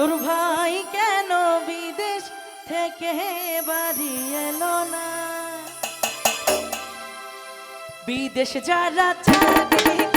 তোর ভাই কেন বিদেশ থেকে বাড়ি এলো না? বিদেশ যারা চাকরি